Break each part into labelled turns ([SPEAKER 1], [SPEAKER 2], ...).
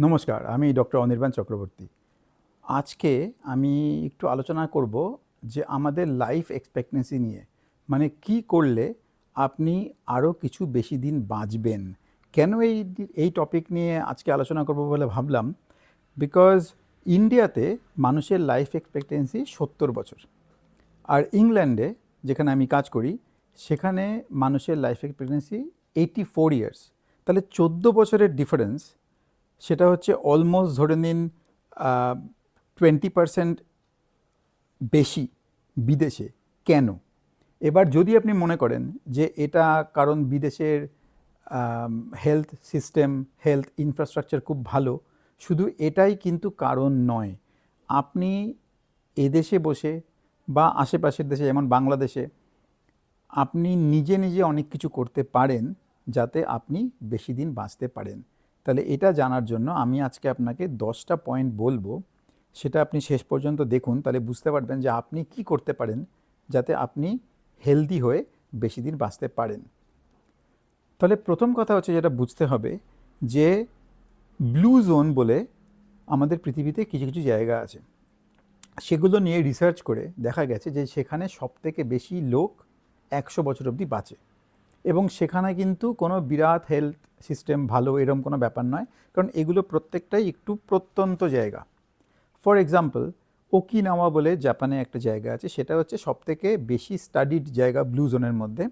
[SPEAKER 1] নমস্কার, আমি ডক্টর অনির্বাণ চক্রবর্তী। আজকে আমি একটু আলোচনা করব যে আমাদের লাইফ এক্সপেক্টেন্সি নিয়ে। মানে কি করলে আপনি আরও কিছু বেশি দিন বাঁচবেন? কেন এই এই টপিক নিয়ে আজকে আলোচনা করব বলে ভাবলাম? বিকজ ইন্ডিয়াতে মানুষের লাইফ এক্সপেক্টেন্সি সত্তর বছর। আর ইংল্যান্ডে যেখানে আমি কাজ করি, সেখানে মানুষের life expectancy eighty four years তাহলে চোদ্দ বছরের ডিফারেন্স সেটা হচ্ছে অলমোস্ট ধরে নিন টোয়েন্টি পারসেন্ট বেশি বিদেশে। কেন? এবার যদি আপনি মনে করেন যে এটা কারণ বিদেশের হেলথ সিস্টেম হেলথ ইনফ্রাস্ট্রাকচার খুব ভালো, শুধু এটাই কিন্তু কারণ নয়। আপনি এদেশে বসে বা আশেপাশের দেশে, যেমন বাংলাদেশে, আপনি নিজে নিজে অনেক কিছু করতে পারেন যাতে আপনি বেশি দিন বাঁচতে পারেন। তাহলে এটা জানার জন্য আমি আজকে আপনাকে দশটা পয়েন্ট বলব। সেটা আপনি শেষ পর্যন্ত দেখুন, তাহলে বুঝতে পারবেন যে আপনি কি করতে পারেন যাতে আপনি হেলদি হয়ে বেশি দিন বাঁচতে পারেন। তাহলে প্রথম কথা হচ্ছে যেটা বুঝতে হবে যে ব্লু জোন বলে আমাদের পৃথিবীতে কিছু কিছু জায়গা আছে। সেগুলো নিয়ে রিসার্চ করে দেখা গেছে যে সেখানে সবথেকে বেশি লোক একশো বছর অবধি বাঁচে। এবং সেখানে কিন্তু কোনো বিরাট হেলথ সিস্টেম ভালো এরম কোনো ব্যাপার নয়, কারণ এগুলো প্রত্যেকটাই একটু প্রত্যন্ত জায়গা। ফর এক্সাম্পল ওকিনাওয়া বলে জাপানে একটা জায়গা আছে, সেটা হচ্ছে সবথেকে বেশি স্টাডিড জায়গা ব্লু জোনের মধ্যে।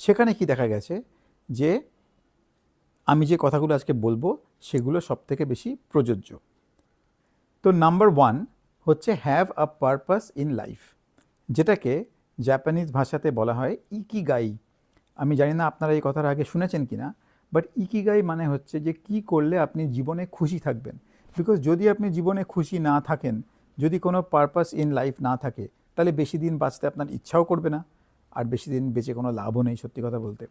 [SPEAKER 1] সেখানে কি দেখা গেছে যে আমি যে কথাগুলো আজকে বলব, সেগুলো সবথেকে বেশি প্রযোজ্য। তো নাম্বার ওয়ান হচ্ছে have a purpose in life যেটাকে জাপানিজ ভাষাতে বলা হয় ইকিগাই। আমি জানি না আপনারা এই কথার আগে শুনেছেন কি না বাট ইকিগাই মানে হচ্ছে যে কি করলে আপনি জীবনে খুশি থাকবেন। বিকজ যদি আপনি জীবনে খুশি না থাকেন, যদি কোনো পারপাস ইন লাইফ না থাকে, তাহলে বেশি দিন বাঁচতে আপনার ইচ্ছাও করবে না, আর বেশি দিন বেঁচে কোনো লাভও নেই সত্যি কথা বলতে।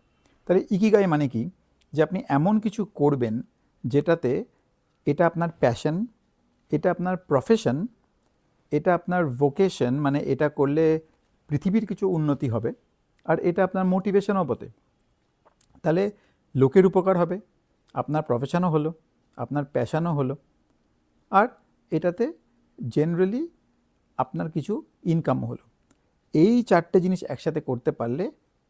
[SPEAKER 1] তাহলে ইকিগাই মানে কি? যে আপনি এমন কিছু করবেন যেটাতে এটা আপনার প্যাশন এটা আপনার প্রফেশন এটা আপনার ভোকেশন মানে এটা করলে পৃথিবীর কিছু উন্নতি হবে। আর এটা আপনার মোটিভেশনও বটে। তাহলে লোকের উপকার হবে, আপনার প্রফেশনও হলো, আপনার প্যাশনও হলো, আর এটাতে জেনারেলি আপনার কিছু ইনকামও হলো। এই চারটে জিনিস একসাথে করতে পারলে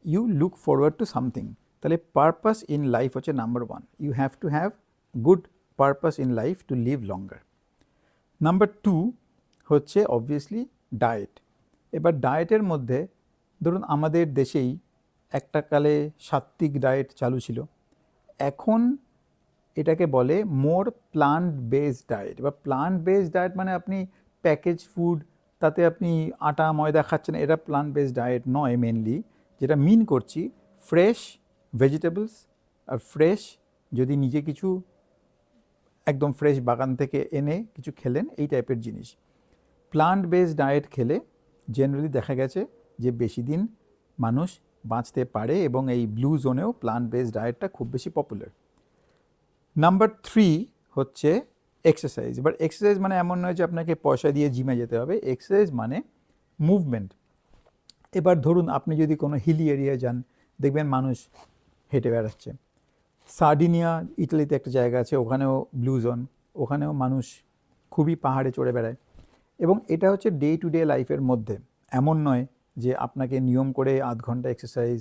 [SPEAKER 1] you look forward to something তাহলে পারপাস ইন লাইফ হচ্ছে number one you have to have good purpose in life to live longer number two হচ্ছে অবভিয়াসলি ডায়েট এবার ডায়েটের মধ্যে ধরুন আমাদের দেশেই একটা কালে সাত্ত্বিক ডায়েট চালু ছিল। এখন এটাকে বলে মোর প্লান্ট বেসড ডায়েট। বা প্লান্ট বেসড ডায়েট মানে আপনি প্যাকেজ ফুড, তাতে আপনি আটা, ময়দা খাচ্ছেন, এটা প্লান্ট বেসড ডায়েট নয় মেনলি যেটা মিন করছি, ফ্রেশ ভেজিটেবলস, আর ফ্রেশ যদি নিজে কিছু একদম ফ্রেশ বাগান থেকে এনে কিছু খেলেন, এই টাইপের জিনিস। প্লান্ট বেসড ডায়েট খেলে জেনারেলি দেখা গেছে যে বেশি দিন মানুষ বাঁচতে পারে এবং এই ব্লু জোনেও প্লান্ট বেসড ডায়েটটা খুব বেশি পপুলার নাম্বার থ্রি হচ্ছে এক্সারসাইজ এবার এক্সারসাইজ মানে এমন নয় যে আপনাকে পয়সা দিয়ে জিমে যেতে হবে। এক্সারসাইজ মানে মুভমেন্ট এবার ধরুন আপনি যদি কোনো হিলি এরিয়া যান, দেখবেন মানুষ হেঁটে বেড়াচ্ছে। সার্ডিনিয়া ইটালিতে একটা জায়গা আছে, ওখানেও ব্লু জোন ওখানেও মানুষ খুবই পাহাড়ে চড়ে বেড়ায়। এবং এটা হচ্ছে ডে টু ডে লাইফের মধ্যে। এমন নয় যে আপনাকে নিয়ম করে আধ ঘণ্টা এক্সারসাইজ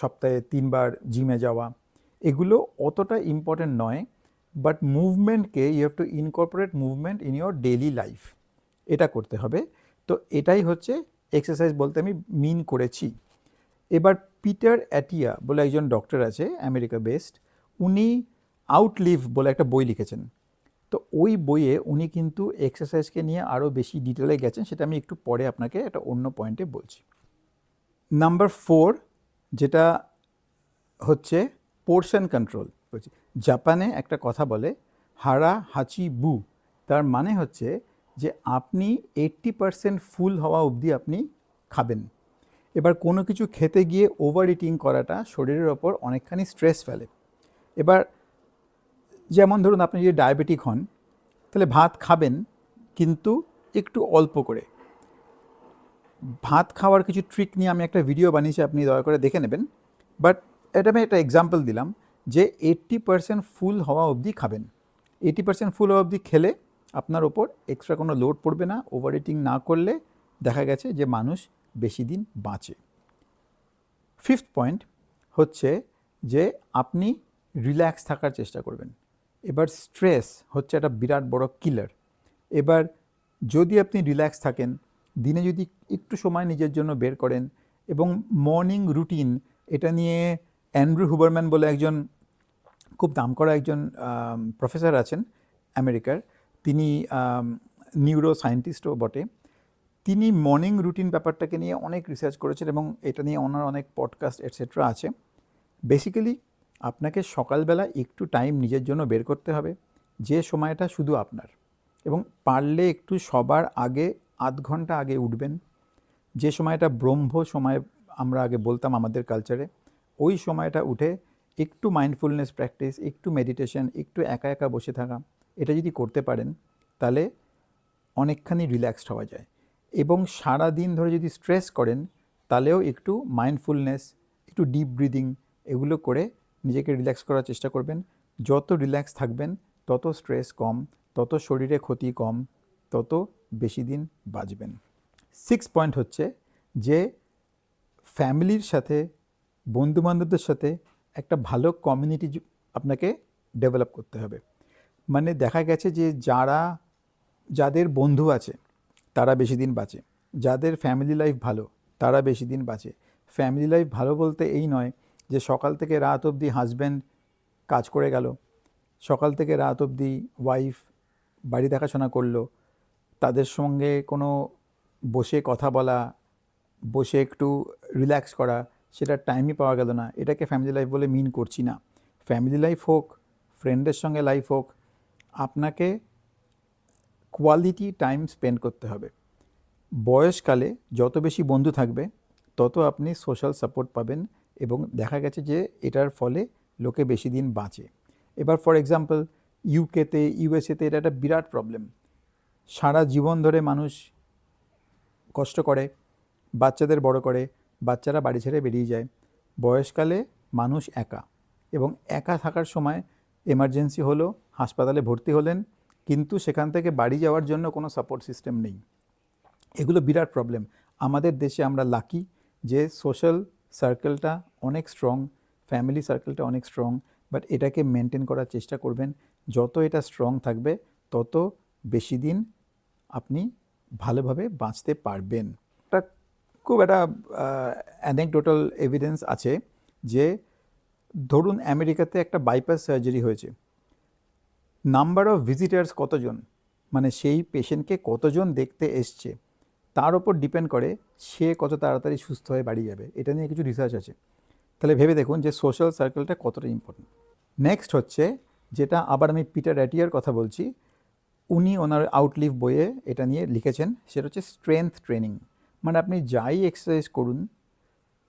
[SPEAKER 1] সপ্তাহে তিনবার জিমে যাওয়া, এগুলো অতটা ইম্পর্টেন্ট নয় but মুভমেন্টকে you have to incorporate movement in your daily life এটা করতে হবে। তো এটাই হচ্ছে এক্সারসাইজ বলতে আমি মিন করেছি। এবার পিটার অ্যাটিয়া বলে একজন ডক্টর আছে আমেরিকা বেসড উনি আউটলিভ বলে একটা বই লিখেছেন। তো ওই বইয়ে উনি কিন্তু এক্সারসাইজকে নিয়ে আরও বেশি ডিটেলে গেছেন, সেটা আমি একটু পরে আপনাকে একটা অন্য পয়েন্টে বলছি। নাম্বার ফোর যেটা হচ্ছে পোর্শন কন্ট্রোল বলছি। জাপানে একটা কথা বলে, হারা হাচি বু তার মানে হচ্ছে যে আপনি এইট্টি পারসেন্ট ফুল হওয়া অবধি আপনি খাবেন। এবার কোনো কিছু খেতে গিয়ে ওভার ইটিং করাটা শরীরের ওপর অনেকখানি স্ট্রেস ফেলে। এবার যেমন ধরুন আপনি যদি ডায়াবেটিক হন, তাহলে ভাত খাবেন কিন্তু একটু অল্প করে। ভাত খাওয়ার কিছু ট্রিক নিয়ে আমি একটা ভিডিও বানিয়েছি, আপনি দয়া করে দেখে নেবেন। বাট এটা আমি একটা এক্সাম্পল দিলাম যে এইট্টি পার্সেন্ট ফুল হওয়া অবধি খাবেন। এইটি পার্সেন্ট ফুল হওয়া অবধি খেলে আপনার ওপর এক্সট্রা কোনো লোড পড়বে না ওভার ইটিং না করলে দেখা গেছে যে মানুষ বেশি দিন বাঁচে। ফিফথ পয়েন্ট হচ্ছে যে আপনি রিল্যাক্স থাকার চেষ্টা করবেন। এবার স্ট্রেস হচ্ছে একটা বিরাট বড় কিলার এবার যদি আপনি রিল্যাক্স থাকেন, দিনে যদি একটু সময় নিজের জন্য বের করেন এবং মর্নিং রুটিন এটা নিয়ে অ্যান্ড্রু হুবারম্যান বলে একজন, খুব দাম করা একজন প্রফেসর আছেন আমেরিকার। তিনি নিউরো সায়েন্টিস্টও বটে। তিনি মর্নিং রুটিন ব্যাপারটাকে নিয়ে অনেক রিসার্চ করেছেন এবং এটা নিয়ে ওনার অনেক পডকাস্ট এটসেট্রা আছে। বেসিক্যালি আপনাকে সকালবেলা একটু টাইম নিজের জন্য বের করতে হবে। যে সময়টা শুধু আপনার। এবং পারলে একটু সবার আগে আধ ঘণ্টা আগে উঠবেন। যে সময়টা ব্রহ্ম সময় আমরা আগে বলতাম আমাদের কালচারে ওই সময়টা উঠে একটু মাইন্ডফুলনেস প্র্যাকটিস একটু মেডিটেশন একটু একা একা বসে থাকা, এটা যদি করতে পারেন, তাহলে অনেকখানি রিল্যাক্সড হওয়া যায়। এবং সারা দিন ধরে যদি স্ট্রেস করেন, তাহলেও একটু মাইন্ডফুলনেস একটু ডিপ ব্রিদিং এগুলো করে নিজেকে রিল্যাক্স করার চেষ্টা করবেন। যত রিল্যাক্স থাকবেন, তত স্ট্রেস কম, তত শরীরে ক্ষতি কম, তত বেশি দিন বাঁচবেন। সিক্স পয়েন্ট হচ্ছে যে, ফ্যামিলির সাথে, বন্ধুবান্ধবদের সাথে একটা ভালো কমিউনিটি আপনাকে ডেভেলপ করতে হবে। মানে দেখা গেছে যে, যারা, যাদের বন্ধু আছে, তারা বেশি দিন বাঁচে। যাদের ফ্যামিলি লাইফ ভালো, তারা বেশি দিন বাঁচে। ফ্যামিলি লাইফ ভালো বলতে এই নয় যে সকাল থেকে রাত অবধি হাজব্যান্ড কাজ করে গেল, সকাল থেকে রাত অবধি ওয়াইফ বাড়ি দেখাশোনা করল, তাদের সঙ্গে কোনো বসে কথা বলা, বসে একটু রিল্যাক্স করা, সেটা টাইমই পাওয়া গেল না। এটাকে ফ্যামিলি লাইফ বলে মিন করছি না। ফ্যামিলি লাইফ হোক ফ্রেন্ডের সঙ্গে লাইফ হোক, আপনাকে কোয়ালিটি টাইম স্পেন্ড করতে হবে। বয়সকালে যত বেশি বন্ধু থাকবে, তত আপনি সোশ্যাল সাপোর্ট পাবেন। এবং দেখা গেছে যে এটার ফলে লোকে বেশি দিন বাঁচে। এবার ফর এক্সাম্পল ইউকেতে ইউএসএতে এটা একটা বিরাট প্রবলেম সারা জীবন ধরে মানুষ কষ্ট করে, বাচ্চাদের বড় করে, বাচ্চারা বাড়ি ছেড়ে বেরিয়ে যায়। বয়সকালে মানুষ একা এবং একা থাকার সময় এমার্জেন্সি হলো, হাসপাতালে ভর্তি হলেন, কিন্তু সেখান থেকে বাড়ি যাওয়ার জন্য কোনো সাপোর্ট সিস্টেম নেই। এগুলো বিরাট প্রবলেম আমাদের দেশে আমরা লাকি যে সোশ্যাল সার্কেলটা অনেক স্ট্রং ফ্যামিলি সার্কেলটা অনেক স্ট্রং বাট এটাকে মেনটেন করার চেষ্টা করবেন। যত এটা স্ট্রং থাকবে, তত বেশি দিন আপনি ভালোভাবে বাঁচতে পারবেন। একটা খুব একটা অ্যানেকডোটাল এভিডেন্স আছে যে, ধরুন আমেরিকাতে একটা বাইপাস সার্জারি হয়েছে। নাম্বার অফ ভিজিটার্স কতজন? মানে সেই পেশেন্টকে কতজন দেখতে এসছে? তার ওপর ডিপেন্ড করে সে কত তাড়াতাড়ি সুস্থ হয়ে বাড়ি যাবে। এটা নিয়ে কিছু রিসার্চ আছে। তাহলে ভেবে দেখুন যে সোশ্যাল সার্কেলটা কতটা ইম্পর্টেন্ট নেক্সট হচ্ছে যেটা আবার আমি পিটার অ্যাটিয়ার কথা বলছি। উনি ওনার আউটলিভ বইয়ে এটা নিয়ে লিখেছেন, সেটা হচ্ছে স্ট্রেংথ ট্রেনিং মানে আপনি যাই এক্সারসাইজ করুন,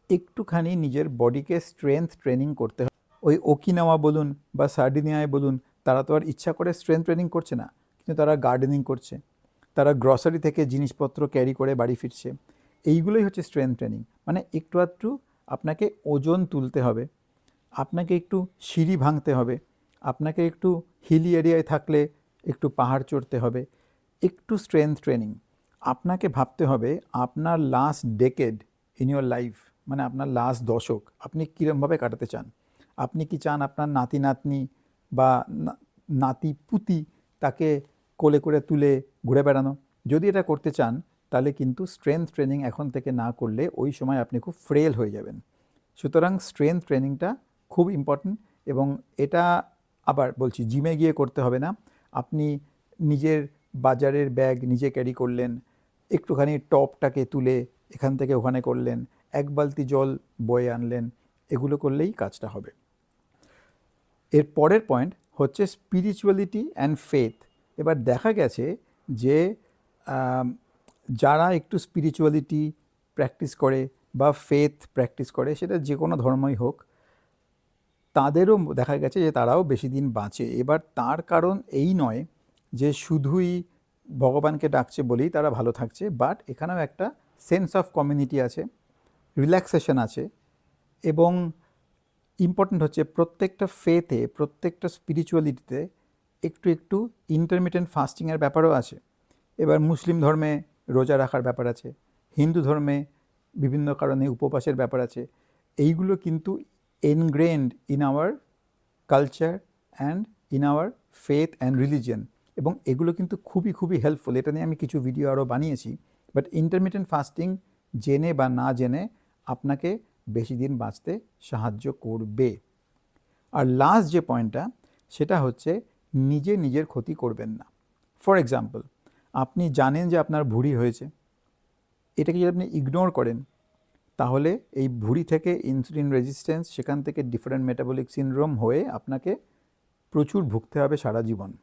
[SPEAKER 1] একটুখানি নিজের বডিকে স্ট্রেংথ ট্রেনিং করতে হয় ওই ওকিনাওয়া বলুন বা সার্ডিনিয়ায় বলুন, তারা তো আর ইচ্ছা করে স্ট্রেংথ ট্রেনিং করছে না, কিন্তু তারা গার্ডেনিং করছে। তারা গ্রসারি থেকে জিনিসপত্র ক্যারি করে বাড়ি ফিরছে। এইগুলোই হচ্ছে স্ট্রেংথ ট্রেনিং মানে একটু আধটু আপনাকে ওজন তুলতে হবে। আপনাকে একটু সিঁড়ি ভাঙতে হবে। আপনাকে একটু হিলি এরিয়ায় থাকলে একটু পাহাড় চড়তে হবে। একটু স্ট্রেংথ ট্রেনিং আপনাকে ভাবতে হবে আপনার last decade in your life মানে আপনার লাস্ট দশক, আপনি কীরমভাবে কাটাতে চান? আপনি কি চান আপনার নাতি নাতনি বা নাতি পুতি তাকে কোলে করে তুলে ঘুরে বেড়ানো। যদি এটা করতে চান, তাহলে কিন্তু স্ট্রেংথ ট্রেনিং এখন থেকে না করলে ওই সময় আপনি খুব ফ্রেল হয়ে যাবেন। সুতরাং স্ট্রেংথ ট্রেনিংটা খুব ইম্পর্ট্যান্ট এবং এটা আবার বলছি জিমে গিয়ে করতে হবে না। আপনি নিজের বাজারের ব্যাগ নিজে ক্যারি করলেন, একটুখানি টপটাকে তুলে এখান থেকে ওখানে করলেন, এক বালতি জল বয়ে আনলেন, এগুলো করলেই কাজটা হবে। এর পরের পয়েন্ট হচ্ছে স্পিরিচুয়ালিটি অ্যান্ড ফেথ এবার দেখা গেছে যে যারা একটু স্পিরিচুয়ালিটি প্র্যাকটিস করে বা ফেথ প্র্যাকটিস করে, সেটা যে কোনো ধর্মই হোক, তাদেরও দেখা গেছে যে তারাও বেশি দিন বাঁচে। এবার তার কারণ এই নয় যে শুধুই ভগবানকে ডাকছে বলেই তারা ভালো থাকছে বাট এখানেও একটা সেন্স অফ কমিউনিটি আছে রিল্যাক্সেশন আছে, এবং ইম্পর্ট্যান্ট হচ্ছে প্রত্যেকটা ফেতে প্রত্যেকটা স্পিরিচুয়ালিটিতে একটু একটু ইন্টারমিটেন্ট ফাস্টিংয়ের ব্যাপারও আছে। এবার মুসলিম ধর্মে রোজা রাখার ব্যাপার আছে, হিন্দু ধর্মে বিভিন্ন কারণে উপবাসের ব্যাপার আছে। এইগুলো কিন্তু ingrained in our culture and in our faith and religion এবং এগুলো কিন্তু খুবই খুবই হেল্পফুল এটা নিয়ে আমি কিছু ভিডিও আরও বানিয়েছি বাট ইন্টারমিটেন্ট ফাস্টিং জেনে বা না জেনে আপনাকে বেশি দিন বাঁচতে সাহায্য করবে। আর লাস্ট যে পয়েন্টটা সেটা হচ্ছে নিজে নিজের ক্ষতি করবেন না। ফর এক্সাম্পল আপনি জানেন যে আপনার ভুঁড়ি হয়েছে। এটাকে যদি আপনি ইগনোর করেন, তাহলে এই ভুঁড়ি থেকে ইনসুলিন রেজিস্ট্যান্স সেখান থেকে ডিফারেন্ট মেটাবলিক সিনড্রোম হয়ে আপনাকে প্রচুর ভুগতে হবে সারা জীবন।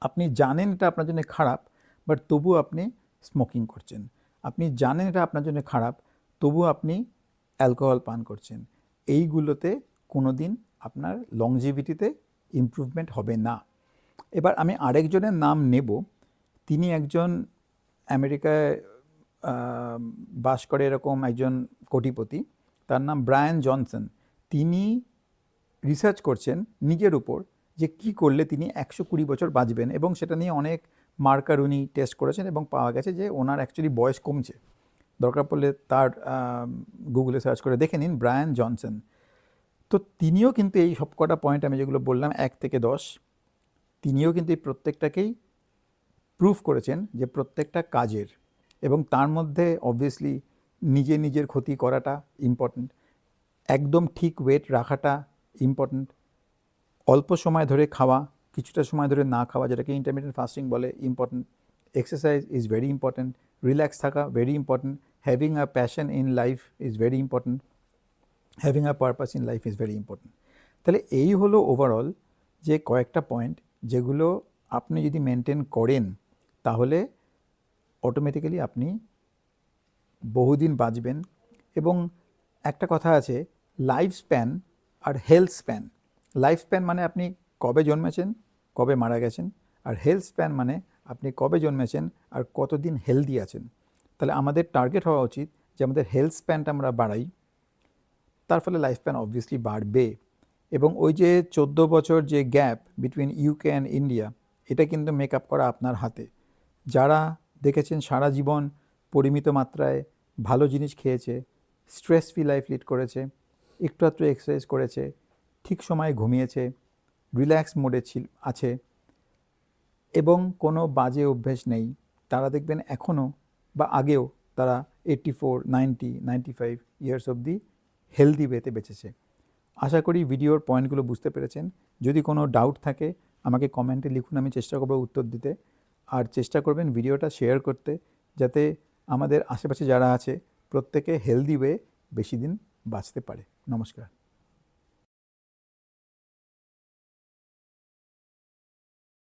[SPEAKER 1] আপনি জানেন এটা আপনার জন্য খারাপ বাট তবু আপনি স্মোকিং করছেন। আপনি জানেন এটা আপনার জন্য খারাপ, তবু আপনি অ্যালকোহল পান করছেন। এইগুলোতে কোনো দিন আপনার লংজিভিটিতে ইমপ্রুভমেন্ট হবে না। এবার আমি আরেকজনের নাম নেব। তিনি একজন আমেরিকায় বাস করে এরকম একজন কোটিপতি। তার নাম ব্রায়ান জনসন। তিনি রিসার্চ করছেন নিজের উপর যে কি করলে তিনি একশো কুড়ি বছর বাঁচবেন এবং সেটা নিয়ে অনেক মার্কার উনি টেস্ট করেছেন এবং পাওয়া গেছে যে ওনার অ্যাকচুয়ালি বয়স কমছে। দরকার পড়লে তার গুগলে সার্চ করে দেখে নিন ব্রায়ান জনসন। তো তিনিও কিন্তু এই সব কটা পয়েন্ট আমি যেগুলো বললাম, এক থেকে দশ, তিনিও কিন্তু এই প্রত্যেকটাকেই প্রুফ করেছেন যে প্রত্যেকটা কাজের এবং তার মধ্যে অবভিয়াসলি নিজে নিজের ক্ষতি করাটা ইম্পর্ট্যান্ট একদম ঠিক ওয়েট রাখাটা ইম্পর্ট্যান্ট অল্প সময় ধরে খাওয়া, কিছুটা সময় ধরে না খাওয়া যেটাকে ইন্টারমিডিয়েট ফাস্টিং বলে important exercise is very important relax থাকা very important having a passion in life is very important having a purpose in life is very important তাহলে এই হলো ওভারঅল যে কয়েকটা পয়েন্ট যেগুলো আপনি যদি মেনটেন করেন, তাহলে অটোমেটিক্যালি আপনি বহুদিন বাঁচবেন। এবং একটা কথা আছে লাইফ স্প্যান আর হেলথ স্প্যান লাইফ স্প্যান মানে আপনি কবে জন্মেছেন, কবে মারা গেছেন, আর হেলথ স্প্যান মানে আপনি কবে জন্মেছেন আর কতদিন হেলদি আছেন। তাহলে আমাদের টার্গেট হওয়া উচিত যে আমাদের হেলথ স্প্যানটা আমরা বাড়াই। তার ফলে লাইফ স্প্যান অবভিয়াসলি বাড়বে। এবং ওই যে চোদ্দ বছর যে gap between UK and India এটা কিন্তু মেক আপ করা আপনার হাতে। যারা দেখেছেন সারা জীবন পরিমিত মাত্রায় ভালো জিনিস খেয়েছে স্ট্রেস ফ্রি লাইফ লিড করেছে, একটু একটু এক্সারসাইজ করেছে, ঠিক সময়ে ঘুমিয়েছে রিল্যাক্স মোডে ছিল, আছে। এবং কোনো বাজে অভ্যেস নেই। তারা দেখবেন এখনও বা আগেও তারা eighty four ninety ninety five years অবধি হেলদি ওয়েতে বেঁচেছে। আশা করি ভিডিওর পয়েন্টগুলো বুঝতে পেরেছেন। যদি কোনো ডাউট থাকে, আমাকে কমেন্টে লিখুন, আমি চেষ্টা করব উত্তর দিতে। আর চেষ্টা করবেন ভিডিওটা শেয়ার করতে, যাতে আমাদের আশেপাশে যারা আছে, প্রত্যেকে হেলদি ওয়ে বেশি দিন বাঁচতে পারে। নমস্কার।